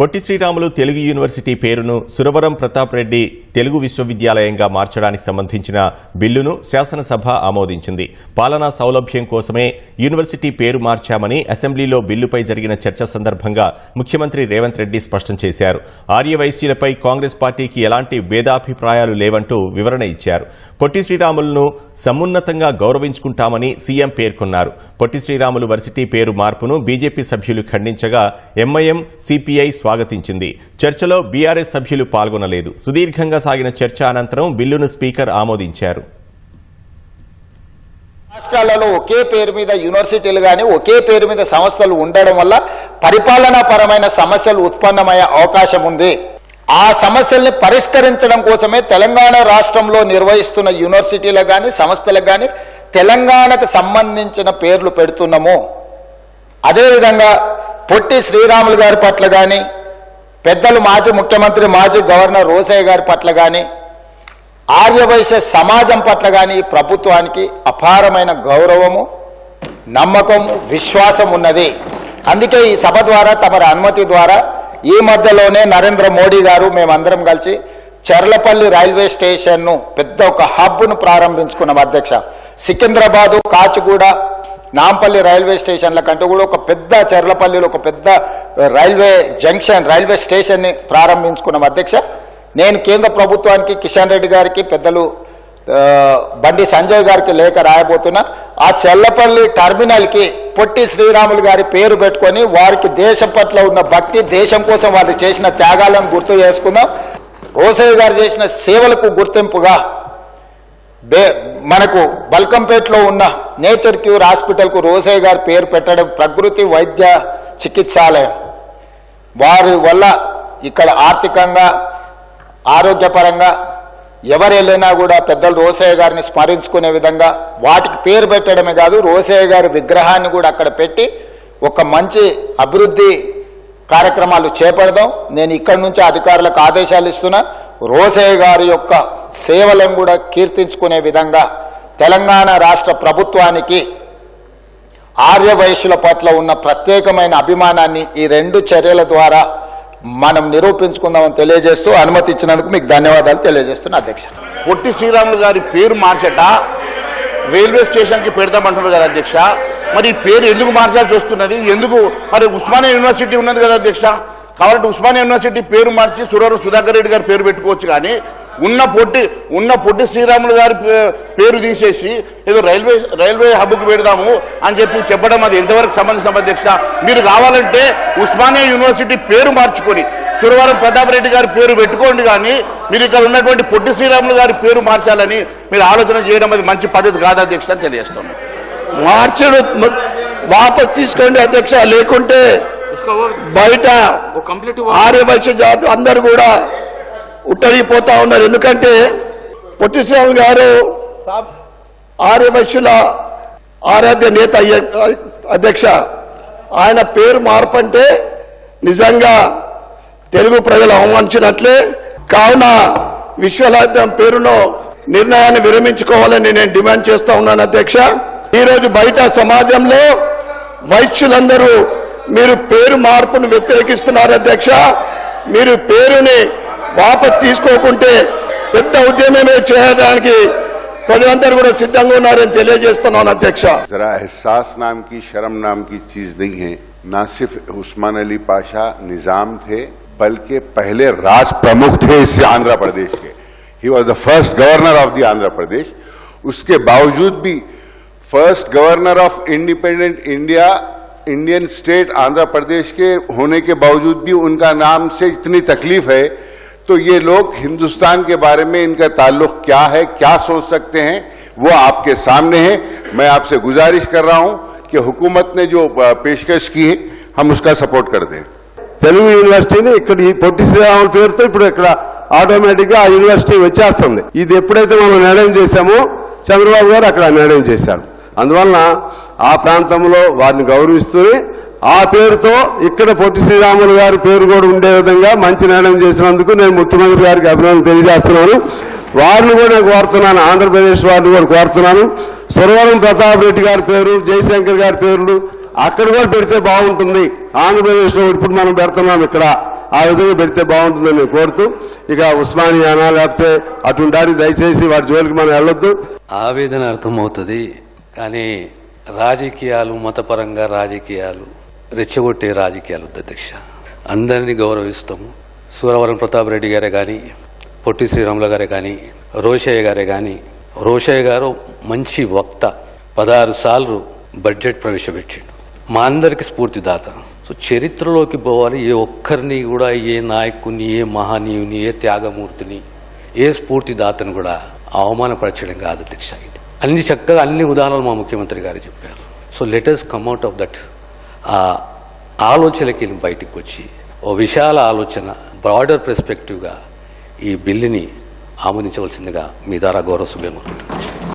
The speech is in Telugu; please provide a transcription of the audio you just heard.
పొట్టి శ్రీరాములు తెలుగు యూనివర్సిటీ పేరును సురవరం ప్రతాప్ రెడ్డి తెలుగు విశ్వవిద్యాలయంగా మార్చడానికి సంబంధించిన బిల్లును శాసనసభ ఆమోదించింది. పాలనా సౌలభ్యం కోసమే యూనివర్సిటీ పేరు మార్చామని అసెంబ్లీలో బిల్లుపై జరిగిన చర్చ సందర్భంగా ముఖ్యమంత్రి రేవంత్ రెడ్డి స్పష్టం చేశారు. ఆర్యవైశ్యులపై కాంగ్రెస్ పార్టీకి ఎలాంటి భేదాభిప్రాయాలు లేవంటూ వివరణ ఇచ్చారు. పొట్టి శ్రీరాములను సమున్నతంగా గౌరవించుకుంటామని సీఎం పేర్కొన్నారు. పొట్టి శ్రీరాములు వర్సిటీ పేరు మార్పును బీజేపీ సభ్యులు ఖండించగా ఎంఐఎం సిపిఐ స్వాగతించింది. చర్చలో బీఆర్ఎస్ సభ్యులు పాల్గొనలేదు. సుదీర్ఘంగా సాగిన చర్చ అనంతరం బిల్లును స్పీకర్ ఆమోదించారు. రాష్ట్రాలలో ఒకే పేరు మీద యూనివర్సిటీలు కానీ ఒకే పేరు మీద సంస్థలు ఉండడం వల్ల పరిపాలనాపరమైన సమస్యలు ఉత్పన్నమయ్యే అవకాశం ఉంది. ఆ సమస్యల్ని పరిష్కరించడం కోసమే తెలంగాణ రాష్ట్రంలో నిర్వహిస్తున్న యూనివర్సిటీలకు కానీ సంస్థలకు కానీ తెలంగాణకు సంబంధించిన పేర్లు పెడుతున్నాము. అదేవిధంగా పొట్టి శ్రీరాములు గారి పట్ల కానీ పెద్దలు మాజీ ముఖ్యమంత్రి మాజీ గవర్నర్ రోసయ్య గారి పట్ల కానీ ఆర్యవైశ్య సమాజం పట్ల కానీ ప్రభుత్వానికి అపారమైన గౌరవము నమ్మకము విశ్వాసం ఉన్నది. అందుకే ఈ సభ ద్వారా తమరి అనుమతి ద్వారా ఈ మధ్యలోనే నరేంద్ర మోడీ గారు మేమందరం కలిసి చెర్లపల్లి రైల్వే స్టేషన్ను పెద్ద ఒక హబ్ను ప్రారంభించుకున్నాం అధ్యక్ష. సికింద్రాబాదు కాచిగూడ నాంపల్లి రైల్వే స్టేషన్ల కంటే కూడా ఒక పెద్ద చెర్లపల్లిలో ఒక పెద్ద రైల్వే జంక్షన్ రైల్వే స్టేషన్ని ప్రారంభించుకున్నాం అధ్యక్ష. నేను కేంద్ర ప్రభుత్వానికి కిషన్ రెడ్డి గారికి పెద్దలు బండి సంజయ్ గారికి లేఖ రాయబోతున్నా. ఆ చెల్లపల్లి టర్మినల్కి పొట్టి శ్రీరాములు గారి పేరు పెట్టుకొని వారికి దేశం పట్ల ఉన్న భక్తి దేశం కోసం వారు చేసిన త్యాగాలను గుర్తు చేసుకుందాం. రోసయ్య గారు చేసిన సేవలకు గుర్తింపుగా బే మనకు బల్కంపేటలో ఉన్న నేచర్ క్యూర్ హాస్పిటల్కు రోసయ్య గారు పేరు పెట్టడం ప్రకృతి వైద్య చికిత్సాలయం. వారి వల్ల ఇక్కడ ఆర్థికంగా ఆరోగ్యపరంగా ఎవరు వెళ్ళినా కూడా పెద్దలు రోసయ్య గారిని స్మరించుకునే విధంగా వాటికి పేరు పెట్టడమే కాదు రోసయ్య గారి విగ్రహాన్ని కూడా అక్కడ పెట్టి ఒక మంచి అభివృద్ధి కార్యక్రమాలు చేపడదాం. నేను ఇక్కడి నుంచి అధికారులకు ఆదేశాలు ఇస్తున్నా. రోసయ్య గారి యొక్క సేవలను కూడా కీర్తించుకునే విధంగా తెలంగాణ రాష్ట్ర ప్రభుత్వానికి ఆర్య వయస్సుల పట్ల ఉన్న ప్రత్యేకమైన అభిమానాన్ని ఈ రెండు చర్యల ద్వారా మనం నిరూపించుకుందామని తెలియజేస్తూ అనుమతి ఇచ్చినందుకు మీకు ధన్యవాదాలు తెలియజేస్తున్నా అధ్యక్ష. పొట్టి శ్రీరాములు గారి పేరు మార్చట. రైల్వే స్టేషన్కి పెడతామంటున్నారు కదా అధ్యక్ష. మరి ఈ పేరు ఎందుకు మార్చాల్సి వస్తున్నది? ఎందుకు? మరి ఉస్మానియా యూనివర్సిటీ ఉన్నది కదా అధ్యక్ష. కాబట్టి ఉస్మానియా యూనివర్సిటీ పేరు మార్చి సురవరం సుధాకర్ రెడ్డి గారి పేరు పెట్టుకోవచ్చు కానీ ఉన్న పొట్టి ఉన్న పొట్టి శ్రీరాములు గారి పే- పేరు తీసేసి ఏదో రైల్వే రైల్వే హబ్కు పెడదాము అని చెప్పి చెప్పడం అది ఎంతవరకు సంబంధించిన అధ్యక్ష? మీరు కావాలంటే ఉస్మానియా యూనివర్సిటీ పేరు మార్చుకొని సురవరం ప్రతాప్ రెడ్డి గారి పేరు పెట్టుకోండి కానీ మీరు ఇక్కడ ఉన్నటువంటి పొట్టి శ్రీరాములు గారి పేరు మార్చాలని మీరు ఆలోచన చేయడం అది మంచి పద్ధతి కాదు అధ్యక్ష అని తెలియజేస్తున్నాను. మార్చడు వాపస్ తీసుకోండి అధ్యక్ష లేకుంటే బయట ఆర్యవైశ్య జాతి అందరు కూడా ఉట్టరిపోతా ఉన్నారు. ఎందుకంటే పొట్టి శ్రీరాములు గారు ఆర్యవైశ్యుల ఆరాధ్య నేత అధ్యక్ష. ఆయన పేరు మార్పంటే నిజంగా తెలుగు ప్రజలు అవమానించినట్లే. కావున విశ్వలాధ్యం పేరులో నిర్ణయాన్ని విరమించుకోవాలని నేను డిమాండ్ చేస్తా ఉన్నాను అధ్యక్ష. ఈ రోజు బయట సమాజంలో వైశ్యులందరూ మీరు పేరు మార్పును వ్యతిరేకిస్తున్నారు అధ్యక్ష. మీరు పేరుని వాపస్ తీసుకోకుంటే పెద్ద ఉద్యమమే చేయడానికి ప్రజలందరూ కూడా సిద్ధంగా ఉన్నారని తెలియజేస్తున్నాను అధ్యక్ష जरा एहसास नाम की शर्म नाम की चीज नहीं है न सिर्फ उस्मान अली पाशा निजाम थे बल्कि पहले राज प्रमुख थे इस आंध्र प्रदेश के ही was the first governor of the Andhra Pradesh उसके बावजूद भी first governor of independent India Indian state Andhra Pradesh के होने के बावजूद भी उनका नाम से इतनी तकलीफ है तो ये लोग हिंदुस्तान के बारे में इनका ताल्लुक क्या है क्या सोच सकते हैं वो आपके सामने है मैं आपसे गुजारिश कर रहा हूं कि हुकूमत ने जो अ, पेशकश की है हम उसका सपोर्ट कर दें తెలుగు యూనివర్సిటీని ఇక్కడ ఈ పొట్టి శ్రీరాముల పేరుతో ఇప్పుడు ఇక్కడ ఆటోమేటిక్ గా ఆ యూనివర్సిటీ వచ్చేస్తుంది ఇది ఎప్పుడైతే మనం నిర్ణయం చేశామో చంద్రబాబు గారు అక్కడ నిర్ణయం చేశారు అందువలన ఆ ప్రాంతంలో వారిని గౌరవిస్తూ ఆ పేరుతో ఇక్కడ పొట్టి శ్రీరాములు గారి పేరు కూడా ఉండే విధంగా మంచి నిర్ణయం చేసినందుకు నేను ముఖ్యమంత్రి గారికి అభినందన తెలియజేస్తున్నాను. వారిని కూడా నేను కోరుతున్నాను. ఆంధ్రప్రదేశ్ వారిని కూడా కోరుతున్నాను. సురవరం ప్రతాప్ రెడ్డి గారి పేరు జయశంకర్ గారి పేర్లు అక్కడ కూడా పెడితే బాగుంటుంది. ఆంధ్రప్రదేశ్లో ఇప్పుడు మనం పెడుతున్నాం ఇక్కడ. ఆ విధంగా పెడితే బాగుంటుందని కోరుతూ ఇక ఉస్మానియానా లేకపోతే అటుంటాడి దయచేసి వాటి జోలికి మనం వెళ్ళొద్దు. ఆవేదన అర్థమవుతుంది. కానీ రాజకీయాలు మతపరంగా రాజకీయాలు రెచ్చగొట్టే రాజకీయాలు అధ్యక్ష. అందరినీ గౌరవిస్తాము. సూరవరం ప్రతాప్ రెడ్డి గారే కానీ పొట్టి శ్రీరాముల గారే కానీ రోషయ్య గారే కానీ రోషయ్య గారు మంచి వక్త. పదహారు సార్లు బడ్జెట్ ప్రవేశపెట్టిండు. మా అందరికి స్ఫూర్తిదాత. సో చరిత్రలోకి పోవాలి. ఏ ఒక్కరిని కూడా ఏ నాయకుని ఏ మహానీయుని ఏ త్యాగమూర్తిని ఏ స్ఫూర్తిదాతను కూడా అవమానపరచడం కాదు అధ్యక్ష ఇది. అన్ని చక్కగా అన్ని ఉదాహరణలు మా ముఖ్యమంత్రి గారు చెప్పారు. So let us come out of that ఆ ఆలోచనలకి బయటకు బయటికి వచ్చి ఓ విశాల ఆలోచన బ్రాడర్ పెర్స్పెక్టివ్గా ఈ బిల్లుని ఆమోదించవలసిందిగా మీ ద్వారా గౌరవ శుభ్యమవుతుంది